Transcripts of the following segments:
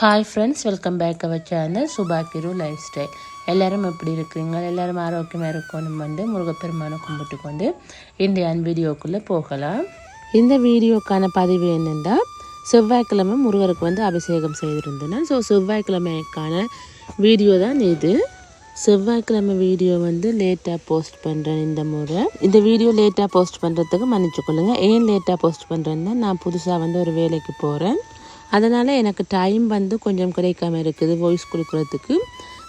Hi friends welcome back our channel சுபாக்கிரு lifestyle எல்லாரும் எப்படி இருக்கிறீங்க? எல்லோரும் ஆரோக்கியமாக இருக்கணும் வந்து முருகப்பெருமானை கும்பிட்டு கொண்டு இன்றைய வீடியோக்குள்ளே போகலாம். இந்த வீடியோக்கான பதிவு என்னென்னா செவ்வாய்க்கிழமை முருகருக்கு வந்து அபிஷேகம் செய்திருந்தேன் ஸோ செவ்வாய்க்கிழமைக்கான வீடியோ தான் இது. செவ்வாய்க்கிழமை வீடியோ வந்து லேட்டாக போஸ்ட் பண்ணுறேன் இந்த முறை. இந்த வீடியோ லேட்டாக போஸ்ட் பண்ணுறதுக்கு மன்னிச்சுக்கொள்ளுங்க. ஏன் லேட்டாக போஸ்ட் பண்ணுறேன்னா நான் புதுசாக வந்து ஒரு வேலைக்கு போகிறேன் அதனால் எனக்கு டைம் வந்து கொஞ்சம் கிடைக்காம இருக்குது. வாய்ஸ் கொடுக்குறதுக்கு.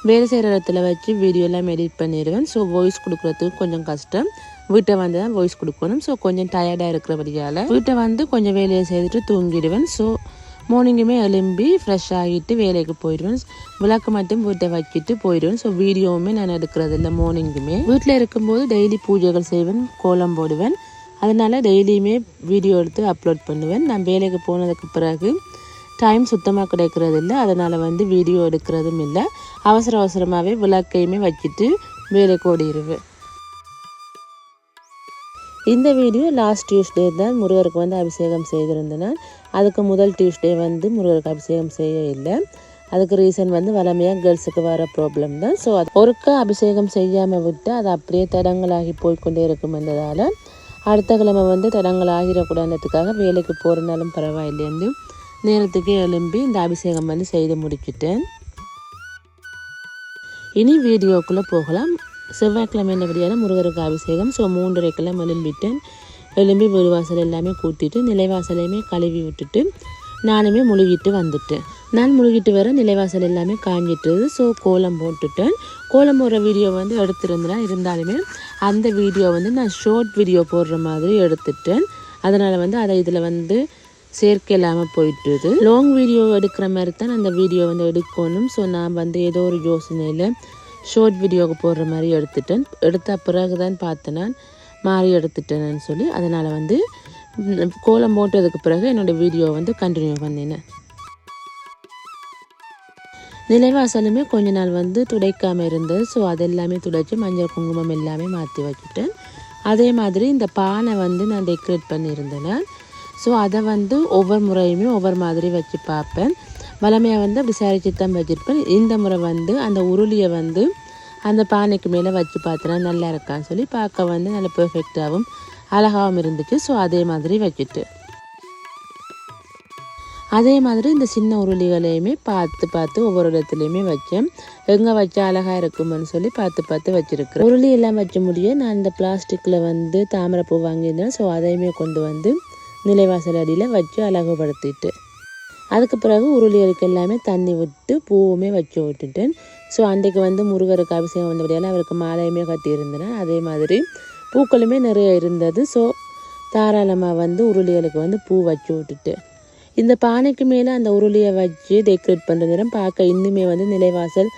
வேலை செய்கிற இடத்துல வச்சு வீடியோலாம் எடிட் பண்ணிடுவேன். ஸோ வாய்ஸ் கொடுக்குறதுக்கு கொஞ்சம் கஷ்டம். வீட்டை வந்து தான் வாய்ஸ் கொடுக்கணும். ஸோ கொஞ்சம் டயர்டாக இருக்கிறபடியால் வீட்டை வந்து கொஞ்சம் வேலையை செய்துட்டு தூங்கிடுவேன். ஸோ மார்னிங்குமே எலும்பி ஃப்ரெஷ் ஆகிட்டு வேலைக்கு போயிடுவேன். விளக்கு மட்டும் வீட்டை வச்சுட்டு போயிடுவேன். ஸோ வீடியோவுமே நான் எடுக்கிறது இல்லை மார்னிங்குமே வீட்டில் இருக்கும்போது டெய்லி பூஜைகள் செய்வேன். கோலம் போடுவேன். அதனால் டெய்லியுமே வீடியோ எடுத்து அப்லோட் பண்ணுவேன். நான் வேலைக்கு போனதுக்கு பிறகு டைம் சுத்தமாக கிடைக்கிறது இல்லை அதனால் வந்து வீடியோ எடுக்கிறதும் இல்லை. அவசர அவசரமாகவே விளக்கையுமே வச்சுட்டு வேலைக்கு ஓடிடுவேன் இந்த வீடியோ லாஸ்ட் டியூஸ்டே தான் முருகருக்கு வந்து அபிஷேகம் செய்திருந்தேன். அதுக்கு முதல் டியூஸ்டே வந்து முருகருக்கு அபிஷேகம் செய்ய இல்லை. அதுக்கு ரீசன் வந்து வளமையாக கேர்ள்ஸுக்கு வர ப்ராப்ளம் தான். ஸோ அது ஒருக்கா அபிஷேகம் செய்யாமல் விட்டு அது அப்படியே தடங்களாகி போய்க்கொண்டே இருக்கும் என்றதால் அடுத்த கிழமை வந்து தடங்கள் ஆகிடக்கூடாதுன்றதுக்காக வேலைக்கு போகிறனாலும் பரவாயில்லைன்னு நேரத்துக்கு எழும்பி இந்த அபிஷேகம் வந்து செய்து முடிச்சிட்டேன் இனி வீடியோக்குள்ளே போகலாம். செவ்வாய்க்கிழமை என்னபடியான முருகருக்கு அபிஷேகம். ஸோ மூன்றரைக்கெல்லாம் எழும்பிட்டேன். எழும்பி வீடு எல்லாமே கூட்டிட்டு நிலைவாசலையுமே கழுவி விட்டுட்டு நானுமே முழுகிட்டு வந்துட்டேன். நான் முழுகிட்டு வர நிலைவாசல் எல்லாமே காஞ்சிட்டுது. ஸோ கோலம் போட்டுட்டேன். கோலம் போடுற வீடியோ வந்து எடுத்திருந்தேன் இருந்தாலுமே அந்த வீடியோ வந்து நான் ஷார்ட் வீடியோ போடுற மாதிரி எடுத்துட்டேன். அதனால் வந்து அதை இதில் வந்து சேர்க்கை இல்லாமல் போயிட்டுது. லாங் வீடியோ எடுக்கிற மாதிரி தான் அந்த வீடியோ வந்து எடுக்கணும். ஸோ நான் வந்து ஏதோ ஒரு யோசனையில் ஷார்ட் வீடியோவுக்கு போடுற மாதிரி எடுத்துட்டேன். எடுத்த பிறகு தான் பார்த்தேன் நான். மாறி எடுத்துட்டேன்னு சொல்லி அதனால் வந்து கோலம் போட்டதுக்கு பிறகு என்னோடய வீடியோ வந்து கண்டினியூ பண்ணினேன். நிலைவாசலுமே கொஞ்ச நாள் வந்து துடைக்காமல் இருந்தது. ஸோ அதெல்லாமே துடைச்சி மஞ்சள் குங்குமம் எல்லாமே மாற்றி வச்சுட்டேன். அதே மாதிரி இந்த பானை வந்து நான் டெக்கரேட் பண்ணியிருந்தேன். ஸோ அதை வந்து ஒவ்வொரு முறையுமே ஒவ்வொரு மாதிரி வச்சு பார்ப்பேன். வளமையாக வந்து அப்படி சேரிச்சு தான் வச்சுருப்பேன். இந்த முறை வந்து அந்த உருளியை வந்து அந்த பானைக்கு மேலே வச்சு பார்த்தேன்னா நல்லா இருக்கான்னு சொல்லி பார்க்க வந்து நல்லா பெர்ஃபெக்டாகவும் அழகாகவும் இருந்துச்சு. ஸோ அதே மாதிரி வச்சுட்டு. அதே மாதிரி இந்த சின்ன உருளிகளையுமே பார்த்து பார்த்து ஒவ்வொரு இடத்துலையுமே வச்சேன். எங்கே வச்சா அழகாக இருக்கும்னு சொல்லி பார்த்து பார்த்து வச்சுருக்கிறேன். உருளி எல்லாம் வச்ச முடிய நான் இந்த பிளாஸ்டிக்கில் வந்து தாமரைப்பூ வாங்கியிருந்தேன். ஸோ அதையுமே கொண்டு வந்து நிலைவாசல் அடியில் வச்சு அழகுபடுத்திட்டு. அதுக்கு பிறகு உருளிகளுக்கு எல்லாமே தண்ணி விட்டு பூவுமே வச்சு விட்டுட்டேன் ஸோ அன்றைக்கு வந்து முருகருக்கு அபிஷேகம் வந்தபடியால் அவருக்கு மாலையுமே கட்டியிருந்தேன் அதே மாதிரி பூக்களுமே நிறைய இருந்தது. ஸோ தாராளமாக வந்து உருளிகளுக்கு வந்து பூ வச்சு விட்டுட்டு. இந்த பானைக்கு மேலே அந்த உருளியை வச்சு டெக்கரேட் பண்ணுற நேரம் பார்க்க இன்னுமே வந்து நிலைவாசல்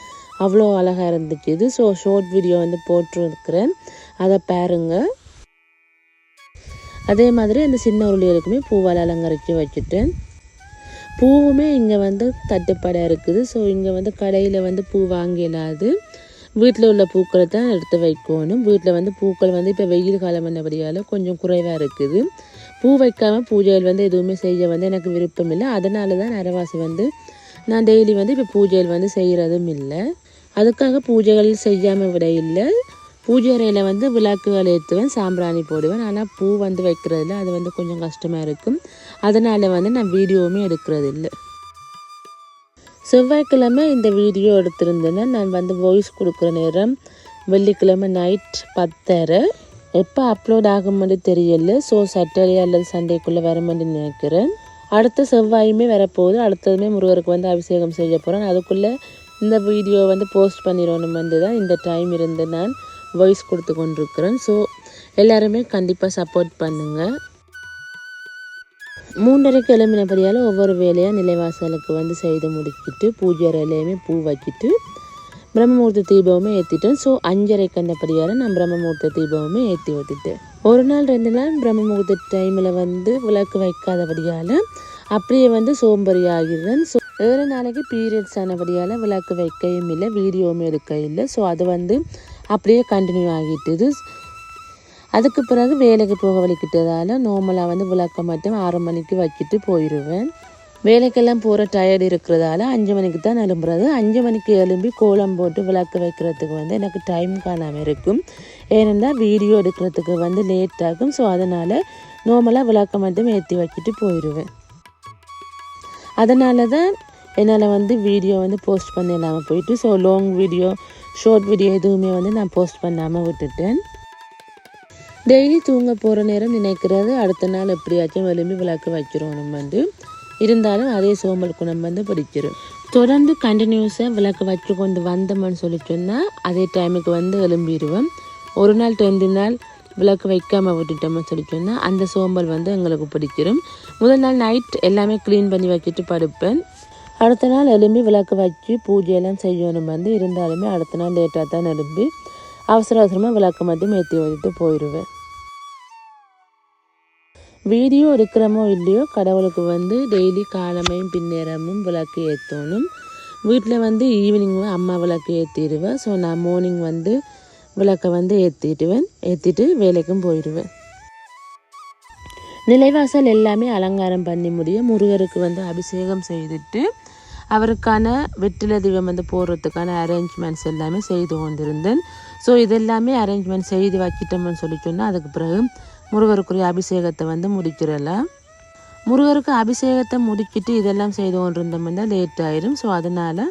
அவ்வளோ அழகாக இருந்துச்சு. இது ஸோ ஷார்ட் வீடியோ வந்து போட்டிருக்கிறேன். அதை பாருங்கள் அதே மாதிரி அந்த சின்ன உருளிகளுக்குமே பூவால் அலங்கரித்து வச்சுட்டேன் பூவுமே இங்கே வந்து தட்டுப்பாடாக இருக்குது. ஸோ இங்கே வந்து கடையில் வந்து பூ வாங்கிடாது வீட்டில் உள்ள பூக்களை தான் எடுத்து வைக்கணும். வீட்டில் வந்து பூக்கள் வந்து இப்போ வெயில் காலம் வந்தபடியால் கொஞ்சம் குறைவாக இருக்குது. பூ வைக்காமல் பூஜைகள் வந்து எதுவுமே செய்ய வந்து எனக்கு விருப்பம் இல்லை. அதனால தான் நரவாசி வந்து நான் டெய்லி வந்து இப்போ பூஜைகள் வந்து செய்கிறதும் இல்லை. அதுக்காக பூஜைகள் செய்யாமல் விட இல்லை. பூஜை அறையில் வந்து விளக்குகள் ஏற்றுவேன் சாம்பிராணி போடுவேன். ஆனால் பூ வந்து வைக்கிறதில்ல அது வந்து கொஞ்சம் கஷ்டமாக இருக்கும். அதனால் வந்து நான் வீடியோவுமே எடுக்கிறது இல்லை செவ்வாய்க்கிழமை இந்த வீடியோ எடுத்திருந்தேன்னா நான் வந்து வாய்ஸ் கொடுக்குற நேரம் வெள்ளிக்கிழமை நைட் பத்தரை. எப்போ அப்லோட் ஆகும்னு தெரியல. ஸோ சாட்டர்டே அல்லது சண்டேக்குள்ளே வருமென்னு நினைக்கிறேன். அடுத்த செவ்வாயுமே வரப்போகுது. அடுத்ததுமே முருகருக்கு வந்து அபிஷேகம் செய்ய போகிறேன் அதுக்குள்ளே இந்த வீடியோ வந்து போஸ்ட் பண்ணிடணும் வந்து தான் இந்த டைம் இருந்து நான். வாய்ஸ் கொடுத்து கொண்டிருக்கிறேன் ஸோ எல்லாருமே கண்டிப்பாக சப்போர்ட் பண்ணுங்கள் மூன்றரைக்கு கிளம்பினபடியால் ஒவ்வொரு வேலையாக நிலைவாசலுக்கு வந்து செய்து முடிக்கிட்டு பூஜை அறையிலையுமே பூ வச்சுட்டு பிரம்மமூர்த்த தீபமுமே ஏற்றிட்டோம் ஸோ அஞ்சரைக்கு அந்தபடியால் நான் பிரம்மமூர்த்த தீபமுமே ஏற்றி விட்டுட்டேன் ஒரு நாள் ரெண்டு நாள் பிரம்மமூர்த்தி டைமில் வந்து விளக்கு வைக்காதபடியால் அப்படியே வந்து சோம்பறி ஆகிடுறேன். ஸோ ஏழு நாளைக்கு பீரியட்ஸ் ஆனபடியால் விளக்கு வைக்கவும் இல்லை வீடியோவும் எடுக்க இல்லை. ஸோ அது வந்து அப்படியே கண்டினியூ ஆகிட்டுது. அதுக்கு பிறகு வேலைக்கு போக வலிக்கிட்டதால் நார்மலாக வந்து விளக்க மட்டும் ஆறு மணிக்கு வச்சுட்டு போயிடுவேன் வேலைக்கெல்லாம் போகிற டயர்டு இருக்கிறதால அஞ்சு மணிக்கு தான் எழும்புறது. அஞ்சு மணிக்கு எழும்பி கோலம் போட்டு விளக்கு வைக்கிறதுக்கு வந்து எனக்கு டைம் காணாமல் இருக்கும். ஏனென்றால் வீடியோ எடுக்கிறதுக்கு வந்து லேட் ஆகும். ஸோ அதனால் நார்மலாக விளக்க மட்டும் ஏற்றி வச்சுட்டு போயிடுவேன் அதனால தான் என்னால் வந்து வீடியோ வந்து போஸ்ட் பண்ண இல்லாமல் போயிட்டு so long video short video எதுவுமே வந்து நான் போஸ்ட் பண்ணாமல் விட்டுட்டேன். டெய்லி தூங்க போகிற நேரம் நினைக்கிறது. அடுத்த நாள் எப்படியாச்சும் விளம்பி விளக்கு வச்சிடணும் வந்து. இருந்தாலும் அதே சோம்பல் குணம் வந்து பிடிச்சிரும். தொடர்ந்து கண்டினியூஸாக விளக்கு வச்சு கொண்டு வந்தோம்னு சொல்லி சொன்னால் அதே டைமுக்கு வந்து எழும்பிடுவேன் ஒரு நாள் ரெண்டு நாள் விளக்கு வைக்காமல் விட்டுட்டோம்னு சொல்லி சொன்னால் அந்த சோம்பல் வந்து எங்களுக்கு பிடிச்சிரும். முதல் நாள் நைட் எல்லாமே க்ளீன் பண்ணி வச்சுட்டு படுப்பேன். அடுத்த நாள் எலும்பி விளக்கு வச்சு பூஜையெல்லாம் செய்யணும் வந்து இருந்தாலுமே அடுத்த நாள் லேட்டாக தான் எலும்பி. அவசர அவசரமாக விளக்கு மட்டும் ஏற்றி வச்சுட்டு போயிடுவேன். வீடியோ எடுக்கிறமோ இல்லையோ கடவுளுக்கு வந்து டெய்லி காலமையும் பின்னேறமும் விளக்கு ஏற்றணும் வீட்டில் வந்து ஈவினிங் அம்மா விளக்கு ஏற்றிடுவேன் ஸோ நான் மார்னிங் வந்து விளக்கை வந்து ஏற்றிடுவேன் ஏற்றிட்டு வேலைக்கும் போயிடுவேன். நிலைவாசல் எல்லாமே அலங்காரம் பண்ணி முடியும் முருகருக்கு வந்து அபிஷேகம் செய்துட்டு அவருக்கான வெற்றில தீபம் வந்து போடுறதுக்கான அரேஞ்ச்மெண்ட்ஸ் எல்லாமே செய்து கொண்டிருந்தேன். ஸோ இதெல்லாமே அரேஞ்ச்மெண்ட் செய்து வச்சிட்டோம்னு சொல்லி சொன்னால் அதுக்கு பிறகு முருகருக்குரிய அபிஷேகத்தை வந்து முடிக்கிறலாம் முருகருக்கு அபிஷேகத்தை முடிச்சுட்டு இதெல்லாம் செய்து கொண்டிருந்தோம்னா லேட் ஆயிரும். ஸோ அதனால்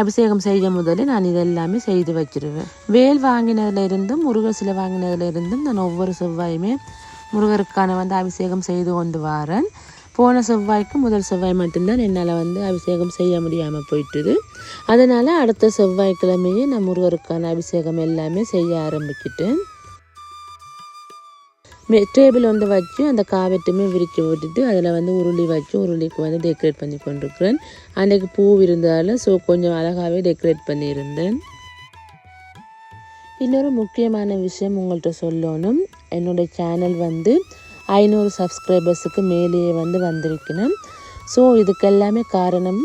அபிஷேகம் செய்ய முதலே நான் இதெல்லாமே செய்து வச்சிருவேன் வேல் வாங்கினதுல இருந்தும் முருகர் சிலை வாங்கினதுல இருந்தும் நான் ஒவ்வொரு செவ்வாயுமே முருகருக்கான வந்து அபிஷேகம் செய்து கொண்டு வரேன். போன செவ்வாய்க்கு முதல் செவ்வாய் மட்டும்தான் என்னால் வந்து அபிஷேகம் செய்ய முடியாமல் போயிட்டுது. அதனால் அடுத்த செவ்வாய்க்கிழமையே நான் முருகருக்கான அபிஷேகம் எல்லாமே செய்ய ஆரம்பிக்கிட்டேன். டேபிள் வந்து வச்சு அந்த காவெட்டுமே விரித்து விட்டுட்டு அதில் வந்து உருளி வச்சு உருளிக்கு வந்து டெக்கரேட் பண்ணி கொண்டிருக்கிறேன். அன்றைக்கு பூ இருந்தாலும் ஸோ கொஞ்சம் அழகாகவே டெக்கரேட் பண்ணியிருந்தேன். இன்னொரு முக்கியமான விஷயம் உங்கள்கிட்ட சொல்லணும். என்னோடய சேனல் வந்து ஐநூறு சப்ஸ்கிரைபர்ஸுக்கு மேலேயே வந்து வந்திருக்கணும். ஸோ இதுக்கெல்லாமே காரணம்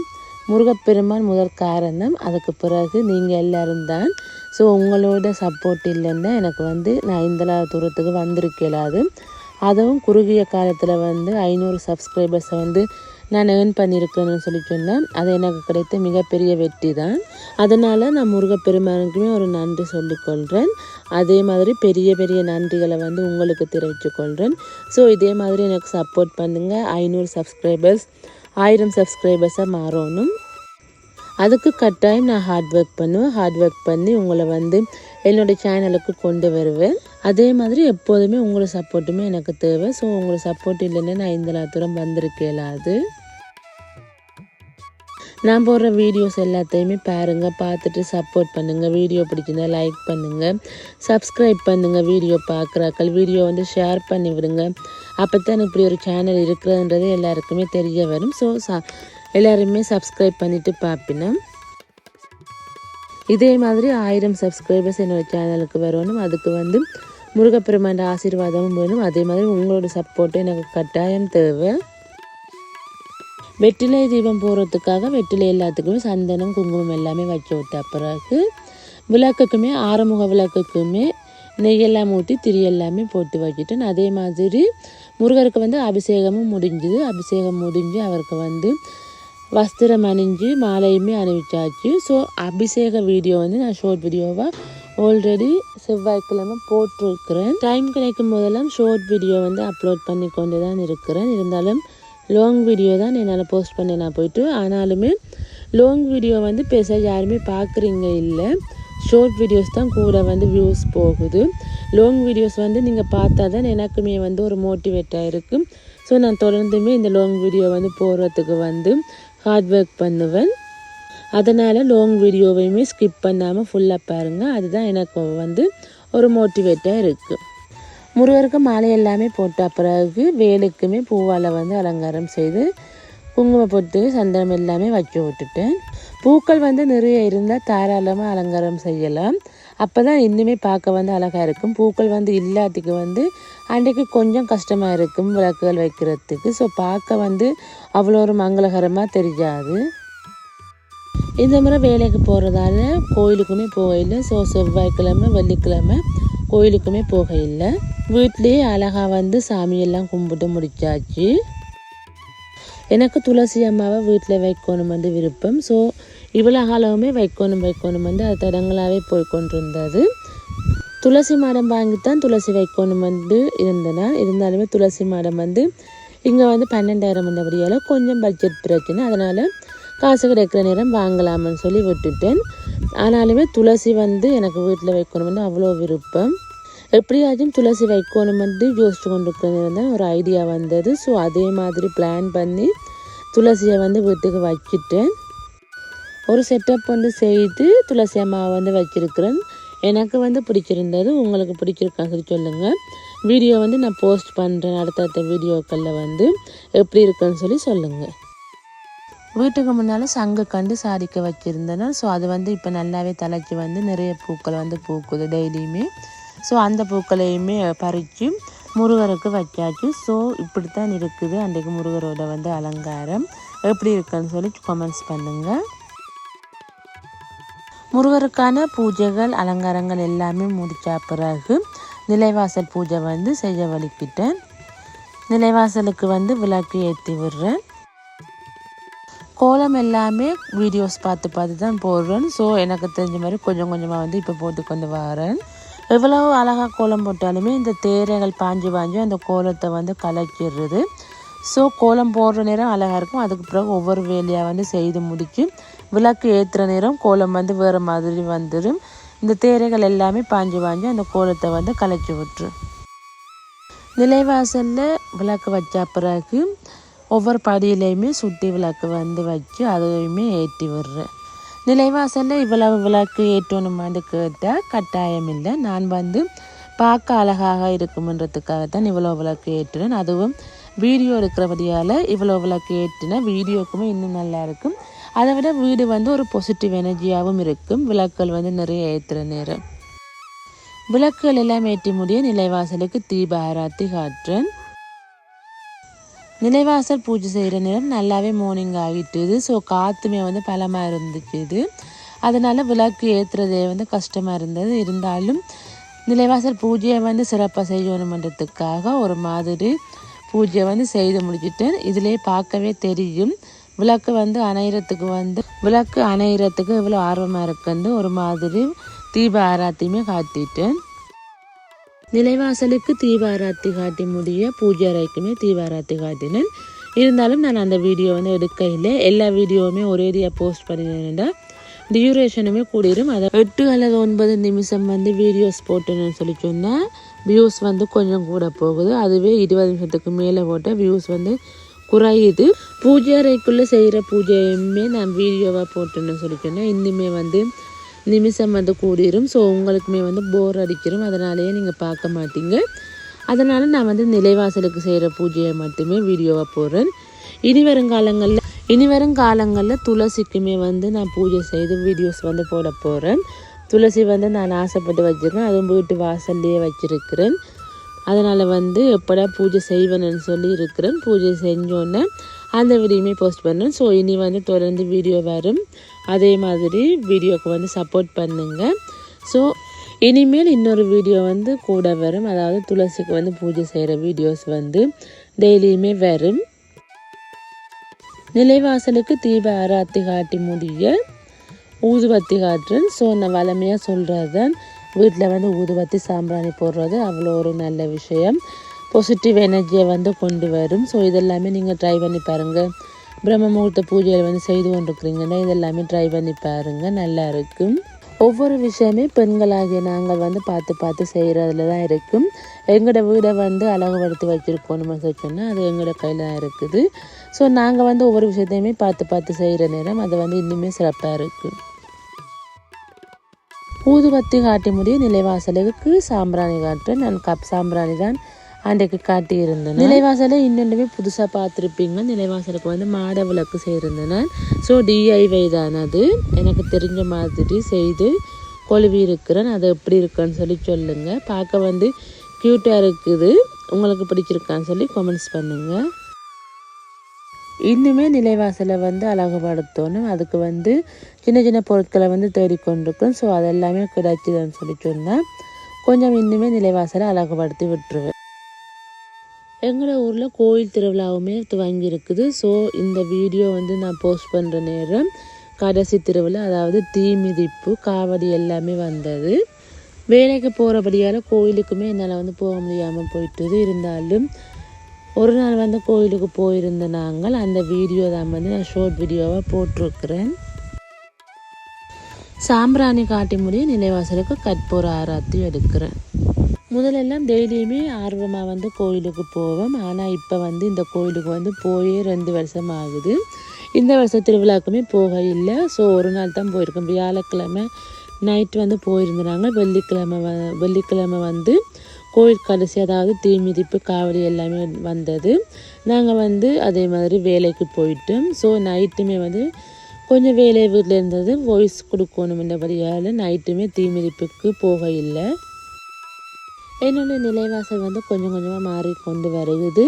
முருகப்பெருமான் முதற் காரணம். அதுக்கு பிறகு நீங்கள் எல்லோரும் தான். ஸோ உங்களோட சப்போர்ட் இல்லைன்னா எனக்கு வந்து நான் இந்த தூரத்துக்கு வந்திருக்கலாது. அதுவும் குறுகிய காலத்தில் வந்து ஐநூறு சப்ஸ்கிரைபர்ஸை வந்து நான் ஏர்ன் பண்ணியிருக்கேன்னு சொல்லி சொன்னேன். அது எனக்கு கிடைத்த மிகப்பெரிய வெற்றி தான் அதனால் நான் முருகப்பெருமானுக்குமே ஒரு நன்றி சொல்லிக்கொள்கிறேன் அதே மாதிரி பெரிய பெரிய நன்றிகளை வந்து உங்களுக்கு தெரிவித்துக்கொள்கிறேன் ஸோ இதே மாதிரி எனக்கு சப்போர்ட் பண்ணுங்கள் ஐநூறு சப்ஸ்கிரைபர்ஸ் ஆயிரம் சப்ஸ்கிரைபர்ஸாக மாறணும். அதுக்கு கட்டாயம் நான் ஹார்ட் ஒர்க் பண்ணுவேன். ஹார்ட் ஒர்க் பண்ணி உங்களை வந்து என்னோடய சேனலுக்கு கொண்டு வருவேன். அதே மாதிரி எப்போதுமே உங்களோட சப்போர்ட்டுமே எனக்கு தேவை. ஸோ உங்களோட சப்போர்ட் இல்லைன்னா நான் இந்த தூரம் வந்திருக்கேலாது நான் போடுற வீடியோஸ் எல்லாத்தையுமே பாருங்கள் பார்த்துட்டு சப்போர்ட் பண்ணுங்கள் வீடியோ பிடிச்சிருந்தா லைக் பண்ணுங்கள் சப்ஸ்கிரைப் பண்ணுங்கள் வீடியோ பார்க்குறாக்கள். வீடியோ வந்து ஷேர் பண்ணி விடுங்க. அப்போ தான் இப்படி ஒரு சேனல் இருக்கிறதுன்றது எல்லாருக்குமே தெரிய வரும். ஸோ ச எல்லாருமே சப்ஸ்கிரைப் பண்ணிவிட்டு பார்ப்பினேன் இதே மாதிரி ஆயிரம் சப்ஸ்கிரைபர்ஸ் என்னோடய சேனலுக்கு வரணும் அதுக்கு வந்து முருகப்பெருமாண்ட ஆசீர்வாதமும் வேணும். அதே மாதிரி உங்களோட சப்போர்ட்டும் எனக்கு கட்டாயம் தேவை. வெற்றிலை தீபம் போடுறதுக்காக வெற்றிலை எல்லாத்துக்குமே சந்தனம் குங்குமம் எல்லாமே வச்சு விட்ட பிறகு விளக்குக்குமே ஆறுமுக விளக்குக்குமே நெய்யெல்லாம் ஊற்றி திரி எல்லாமே போட்டு வச்சுட்டேன் அதே மாதிரி முருகருக்கு வந்து அபிஷேகமும் முடிஞ்சுது. அபிஷேகம் முடிஞ்சு அவருக்கு வந்து வஸ்திரம் அணிஞ்சு மாலையுமே அணிவிச்சாச்சு. ஸோ அபிஷேக வீடியோ வந்து நான் ஷார்ட் வீடியோவாக ஆல்ரெடி செவ்வாய்க்கிழமை போட்டிருக்கிறேன். டைம் கிடைக்கும் போதெல்லாம் ஷார்ட் வீடியோ வந்து அப்லோட் பண்ணி கொண்டு தான் இருக்கிறேன். இருந்தாலும் லாங் வீடியோ தான் என்னால் போஸ்ட் பண்ண நான் போயிட்டு ஆனாலுமே லாங் வீடியோ வந்து பேச யாருமே பார்க்குறீங்க இல்லை. ஷார்ட் வீடியோஸ் தான் கூட வந்து வியூஸ் போகுது. லாங் வீடியோஸ் வந்து நீங்கள் பார்த்தா தான் எனக்குமே வந்து ஒரு மோட்டிவேட்டாக இருக்கும். ஸோ நான் தொடர்ந்துமே இந்த லாங் வீடியோ வந்து போடுறதுக்கு வந்து ஹார்ட் ஒர்க் பண்ணுவேன். அதனால் லாங் வீடியோவையுமே ஸ்கிப் பண்ணாமல் ஃபுல்லாக பாருங்கள் அதுதான் எனக்கு வந்து ஒரு மோட்டிவேட்டாக இருக்குது முருகருக்கு மாலை எல்லாமே போட்ட பிறகு வேலுக்குமே பூவால் வந்து அலங்காரம் செய்து குங்கும பொட்டு சந்தனம் எல்லாமே வச்சு விட்டுட்டேன். பூக்கள் வந்து நிறைய இருந்தால் தாராளமாக அலங்காரம் செய்யலாம். அப்போ தான் இன்னுமே பார்க்க வந்து அழகாக இருக்கும். பூக்கள் வந்து இல்லாததுக்கு வந்து அன்றைக்கு கொஞ்சம் கஷ்டமாக இருக்கும் விளக்குகள் வைக்கிறதுக்கு. ஸோ பார்க்க வந்து அவ்வளோ ஒரு மங்களகரமாக தெரியாது. இந்த முறை வேலைக்கு போகிறதால கோயிலுக்குமே போகல. ஸோ செவ்வாய்க்கிழமை வெள்ளிக்கிழமை கோயிலுக்குமே போக இல்லை வீட்லேயே அழகாக வந்து சாமியெல்லாம் கும்பிட்டு முடிச்சாச்சு. எனக்கு துளசி அம்மாவை வீட்டில் வைக்கணும் வந்து விருப்பம். ஸோ இவ்வளோ காலமுமே வைக்கணும் வைக்கணும் வந்து அது தடங்களாகவே போய் கொண்டிருந்தது. துளசி மாடம் வாங்கித்தான் துளசி வைக்கணும் வந்து இருந்தேன் இருந்தாலுமே துளசி மாடம் வந்து இங்கே வந்து பன்னெண்டாயிரம் வந்தபடியால் கொஞ்சம் பட்ஜெட் பிரச்சனை. அதனால் காசு கிடைக்கிற நேரம் வாங்கலாம்னு சொல்லி விட்டுட்டேன். ஆனாலுமே துளசி வந்து எனக்கு வீட்டில் வைக்கணும் வந்து அவ்வளோ விருப்பம். எப்படியாச்சும் துளசி வைக்கணும் வந்து யோசிச்சு கொண்டு இருக்கிறது தான் ஒரு ஐடியா வந்தது. ஸோ அதே மாதிரி பிளான் பண்ணி துளசியை வந்து வீட்டுக்கு வச்சுட்டேன் ஒரு செட்டப் வந்து செய்து துளசி அம்மாவை வந்து வச்சுருக்கிறேன். எனக்கு வந்து பிடிச்சிருந்தது. உங்களுக்கு பிடிச்சிருக்கான்னு சொல்லி சொல்லுங்கள் வீடியோ வந்து நான் போஸ்ட் பண்ணுறேன் அடுத்தடுத்த வீடியோக்களில் வந்து. எப்படி இருக்குன்னு சொல்லி சொல்லுங்கள் வீட்டுக்கு முன்னால் சங்கு கண்டு சாதிக்க வச்சுருந்தேன் ஸோ அது வந்து இப்போ நல்லாவே தலைச்சி வந்து நிறைய பூக்கள் வந்து பூக்குது டெய்லியுமே. ஸோ அந்த பூக்களையுமே பறித்து முருகருக்கு வச்சாச்சு. ஸோ இப்படி தான் இருக்குது அன்றைக்கு முருகரோட வந்து அலங்காரம். எப்படி இருக்குன்னு சொல்லி கமெண்ட்ஸ் பண்ணுங்கள் முருகருக்கான பூஜைகள் அலங்காரங்கள் எல்லாமே முடித்த பிறகு நிலைவாசல் பூஜை வந்து செய்ய வலிக்கிட்டேன். நிலைவாசலுக்கு வந்து விளக்கு ஏற்றி விடுறேன். கோலம் எல்லாமே வீடியோஸ் பார்த்து பார்த்து தான் போடுறேன். ஸோ எனக்கு தெரிஞ்ச மாதிரி கொஞ்சம் கொஞ்சமாக வந்து இப்போ போட்டு கொண்டு வரேன். எவ்வளோ அழகாக கோலம் போட்டாலுமே இந்த தேரைகள் பாஞ்சு பாஞ்சு அந்த கோலத்தை வந்து கலக்கிடுறது. ஸோ கோலம் போடுற நேரம் அழகாக இருக்கும். அதுக்கு பிறகு ஒவ்வொரு வேலையாக வந்து செய்து முடிச்சு விளக்கு ஏற்றுற நேரம் கோலம் வந்து வேறு மாதிரி வந்துடும் இந்த தேரைகள் எல்லாமே பாஞ்சு பாஞ்சு அந்த கோலத்தை வந்து கலைச்சி விட்டுரும். நிலைவாசலில் விளக்கு வச்ச பிறகு ஒவ்வொரு படியிலையுமே சுட்டி விளக்கு வந்து வச்சு அதையுமே ஏற்றி விடுறேன். நிலைவாசலில் இவ்வளவு விளக்கு ஏற்றணுமான்னு கேட்டால் கட்டாயம் இல்லை நான் வந்து பார்க்க அழகாக இருக்குமன்றதுக்காகத்தான் இவ்வளோ விளக்கு ஏற்றுனேன். அதுவும் வீடியோ இருக்கிறபடியால் இவ்வளோ விளக்கு ஏற்றினா வீடியோக்குமே இன்னும் நல்லா இருக்கும். அதை விட வீடு வந்து ஒரு பாசிட்டிவ் எனர்ஜியாகவும் இருக்கும். விளக்குகள் வந்து நிறைய ஏற்றுற நேரம். விளக்குகள் எல்லாம் ஏற்றி முடிய நிலைவாசலுக்கு தீப ஆராத்தி காட்டுறேன். நிலைவாசல் பூஜை செய்கிற நேரம் நல்லாவே மார்னிங் ஆகிட்டுது. ஸோ காற்றுமே வந்து பலமாக இருந்துக்குது. அதனால் விளக்கு ஏற்றுறதே வந்து கஷ்டமாக இருந்தது. இருந்தாலும் நிலைவாசல் பூஜையை வந்து சிறப்பாக செய்யணுமன்றதுக்காக ஒரு மாதிரி பூஜையை வந்து செய்து முடிச்சுட்டேன். இதிலே பார்க்கவே தெரியும். விளக்கு வந்து அணையிறத்துக்கு வந்து விளக்கு அணையிறத்துக்கு இவ்வளோ ஆர்வமாக இருக்குன்னு ஒரு மாதிரி தீப ஆராத்தியுமே காத்திட்டேன் நிலைவாசலுக்கு தீபாராத்தி காட்டி முடிய பூஜை அறைக்குமே தீபாராத்தி காட்டினேன். இருந்தாலும் நான் அந்த வீடியோ வந்து எடுக்க இல்லை எல்லா வீடியோவுமே ஒரேடியாக போஸ்ட் பண்ணினேன்டா டியூரேஷனுமே கூடிரும். அதை எட்டு அல்லது ஒன்பது நிமிஷம் வந்து வீடியோஸ் போட்டுன்னு சொல்லி சொன்னால் வியூஸ் வந்து கொஞ்சம் கூட போகுது. அதுவே இருபது நிமிஷத்துக்கு மேலே போட்டால் வியூஸ் வந்து குறையுது. பூஜை அறைக்குள்ளே செய்கிற பூஜையுமே நான் வீடியோவாக போட்டுன்னு சொல்லி சொன்னேன் இன்னுமே வந்து நிமிஷம் வந்து கூடிரும். ஸோ உங்களுக்குமே வந்து போர் அடிக்கிறோம் அதனாலேயே நீங்கள் பார்க்க மாட்டீங்க. அதனால் நான் வந்து நிலைவாசலுக்கு செய்கிற பூஜையை மட்டுமே வீடியோவாக போடுறேன். இனி வருங்காலங்களில் இனி வரும் காலங்களில் துளசிக்குமே வந்து நான் பூஜை செய்து வீடியோஸ் வந்து போட போகிறேன் துளசி வந்து நான் ஆசைப்பட்டு வச்சுருக்கேன். அதுவும் வீட்டு வாசல்லையே வச்சுருக்கிறேன். அதனால் வந்து எப்படா பூஜை செய்வேன்னு சொல்லி இருக்கிறேன். பூஜை செஞ்சோன்னே அந்த வீடியோமே போஸ்ட் பண்ணுறேன். ஸோ இனி வந்து தொடர்ந்து வீடியோ வரும். அதே மாதிரி வீடியோக்கு வந்து சப்போர்ட் பண்ணுங்கள் ஸோ இனிமேல் இன்னொரு வீடியோ வந்து கூட வரும். அதாவது துளசிக்கு வந்து பூஜை செய்கிற வீடியோஸ் வந்து டெய்லியுமே வரும். நிலைவாசலுக்கு தீப ஆராத்தி காட்டி முடிய ஊதுபத்தி காட்டுறேன். ஸோ நான் வளமையாக சொல்கிறது தான் வீட்டில் வந்து ஊதுபத்தி சாம்பிராணி போடுறது அவ்வளோ ஒரு நல்ல விஷயம். பாசிட்டிவ் எனர்ஜியை வந்து கொண்டு வரும். ஸோ இதெல்லாமே நீங்கள் ட்ரை பண்ணி பாருங்கள் பிரம்ம முகூர்த்த பூஜையில் வந்து செய்து கொண்டிருக்கிறீங்கன்னா இதெல்லாமே ட்ரை பண்ணி பாருங்கள் நல்லா இருக்கும். ஒவ்வொரு விஷயமே பெண்களாகிய நாங்கள் வந்து பார்த்து பார்த்து செய்கிறதுல தான் இருக்கும். எங்களோட வீடை வந்து அழகுபடுத்தி வச்சுருக்கோம்னு சொன்னால் அது எங்களோட கையில் தான் இருக்குது. ஸோ நாங்கள் வந்து ஒவ்வொரு விஷயத்தையுமே பார்த்து பார்த்து செய்கிற நேரம் அது வந்து இன்னுமே சிறப்பாக இருக்குது ஊதுபத்தி காட்டி முடிய நிலைவாசலுக்கு சாம்பிராணி காட்டுறேன் நான் கப் சாம்பிராணி தான் அன்றைக்கு காட்டியிருந்தேன் நிலைவாசலை இன்னொன்றுமே புதுசாக பார்த்துருப்பீங்க. நிலைவாசலுக்கு வந்து மாட விளக்கு செய்திருந்தேன் ஸோ டிஐவை தான் அது எனக்கு தெரிஞ்ச மாதிரி செய்து கொழுவி இருக்கிறேன் அது எப்படி இருக்குன்னு சொல்லி சொல்லுங்கள் பார்க்க வந்து க்யூட்டாக இருக்குது. உங்களுக்கு பிடிச்சிருக்கான்னு சொல்லி கமெண்ட்ஸ் பண்ணுங்கள் இன்னுமே நிலைவாசலை வந்து அழகுபடுத்தணும். அதுக்கு வந்து சின்ன சின்ன பொருட்களை வந்து தேடிக்கொண்டிருக்கோம். ஸோ அதெல்லாமே கிடைச்சிதுன்னு சொல்லி சொன்னால் கொஞ்சம் இன்னுமே நிலைவாசலை அழகுபடுத்தி விட்டுருவேன். எங்களோட ஊரில் கோயில் திருவிழாவுமே துவங்கி இருக்குது ஸோ இந்த வீடியோ வந்து நான் போஸ்ட் பண்ணுற நேரம் கடைசி திருவிழா அதாவது தீ மிதிப்பு காவடி எல்லாமே வந்தது. வேலைக்கு போகிறபடியால் கோயிலுக்குமே என்னால் வந்து போக முடியாமல் போயிட்டது. இருந்தாலும் ஒரு நாள் வந்து கோயிலுக்கு போயிருந்த நாங்கள் அந்த வீடியோ தான் வந்து நான் ஷார்ட் வீடியோவாக போட்டிருக்கிறேன். சாம்பிராணி காட்டி முடிய நினைவாசலுக்கு கற்பூர ஆராத்தி எடுக்கிறேன். முதலெல்லாம் டெய்லியுமே ஆர்வமாக வந்து கோயிலுக்கு போவோம். ஆனால் இப்போ வந்து இந்த கோயிலுக்கு வந்து போயே ரெண்டு வருஷம் ஆகுது இந்த வருஷம் திருவிழாக்குமே போக இல்லை. ஸோ ஒரு நாள் தான் போயிருக்கோம். வியாழக்கிழமை நைட் வந்து போயிருந்தாங்க. வெள்ளிக்கிழமை வ வெள்ளிக்கிழமை வந்து கோயில் கடைசி அதாவது தீ மிதிப்பு காவடி எல்லாமே வந்தது. நாங்கள் வந்து அதே மாதிரி வேலைக்கு போயிட்டோம். ஸோ நைட்டுமே வந்து கொஞ்சம் வேலை வீட்டில் இருந்தது. வாய்ஸ் கொடுக்கணுமென்றபடியால் நைட்டுமே தீ மிதிப்புக்கு போக இல்லை. என்னோட நிலைவாசல் வந்து கொஞ்சம் கொஞ்சமாக மாறிக்கொண்டு வருகுது.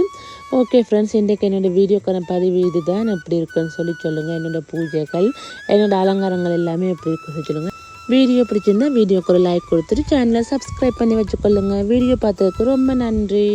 ஓகே ஃப்ரெண்ட்ஸ் இன்றைக்கு என்னோடய வீடியோக்கான பதிவு இதுதான். எப்படி இருக்குன்னு சொல்லி சொல்லுங்கள் என்னோடய பூஜைகள் என்னோடய அலங்காரங்கள் எல்லாமே எப்படி இருக்குன்னு சொல்லுங்கள் வீடியோ பிடிச்சிருந்தா வீடியோக்கு ஒரு லைக் கொடுத்துட்டு சேனலை சப்ஸ்கிரைப் பண்ணி வச்சுக்கொள்ளுங்க. வீடியோ பார்த்ததுக்கு ரொம்ப நன்றி.